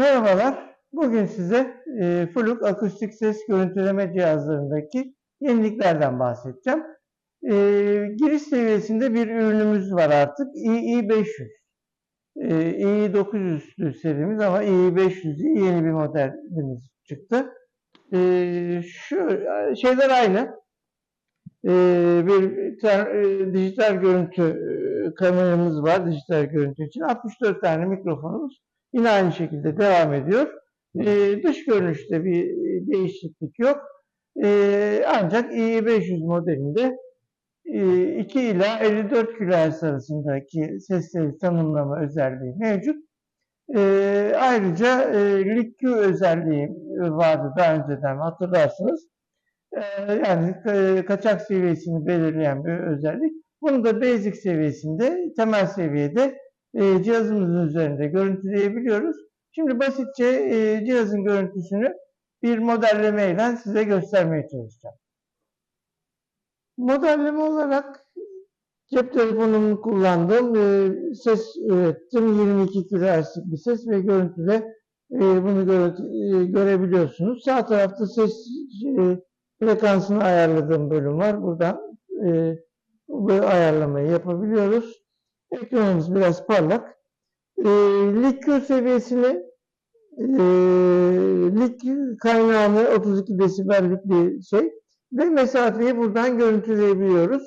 Merhabalar. Bugün size e, Fluk akustik ses görüntüleme cihazlarındaki yeniliklerden bahsedeceğim. E, giriş seviyesinde bir ürünümüz var artık. II500. E, II900 serimiz ama II500 diye yeni bir modelimiz çıktı. E, şu şeyler aynı. E, bir ter- e, dijital görüntü e, kameramız var. Dijital görüntü için 64 tane mikrofonumuz yine aynı şekilde devam ediyor. Ee, dış görünüşte bir değişiklik yok. Ee, ancak i500 modelinde e, 2 ila 54 kHz arasındaki sesleri tanımlama özelliği mevcut. Ee, ayrıca e, LiQ özelliği vardı daha önceden hatırlarsınız. Ee, yani e, kaçak seviyesini belirleyen bir özellik. Bunu da basic seviyesinde, temel seviyede e, cihazımızın üzerinde görüntüleyebiliyoruz. Şimdi basitçe e, cihazın görüntüsünü bir modellemeyle size göstermeye çalışacağım. Modelleme olarak cep telefonumu kullandım. E, ses ürettim. 22 kHz'lik bir ses ve görüntüde e, bunu görüntü, e, görebiliyorsunuz. Sağ tarafta ses e, frekansını ayarladığım bölüm var. Buradan e, bu ayarlamayı yapabiliyoruz. Ekranımız biraz parlak. E, LiQ seviyesini e, LiQ kaynağını 32 desibellik bir şey ve mesafeyi buradan görüntüleyebiliyoruz.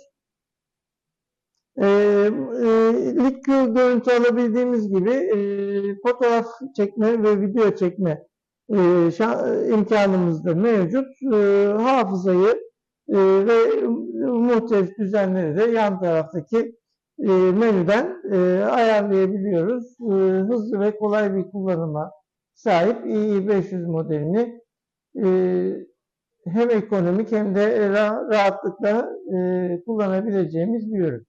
E, e, LiQ görüntü alabildiğimiz gibi e, fotoğraf çekme ve video çekme e, imkanımız da mevcut. E, hafızayı e, ve muhtelif düzenleri de yan taraftaki e, menüden e, ayarlayabiliyoruz. E, hızlı ve kolay bir kullanıma sahip i500 modelini e, hem ekonomik hem de ra- rahatlıkla e, kullanabileceğimiz bir ürün.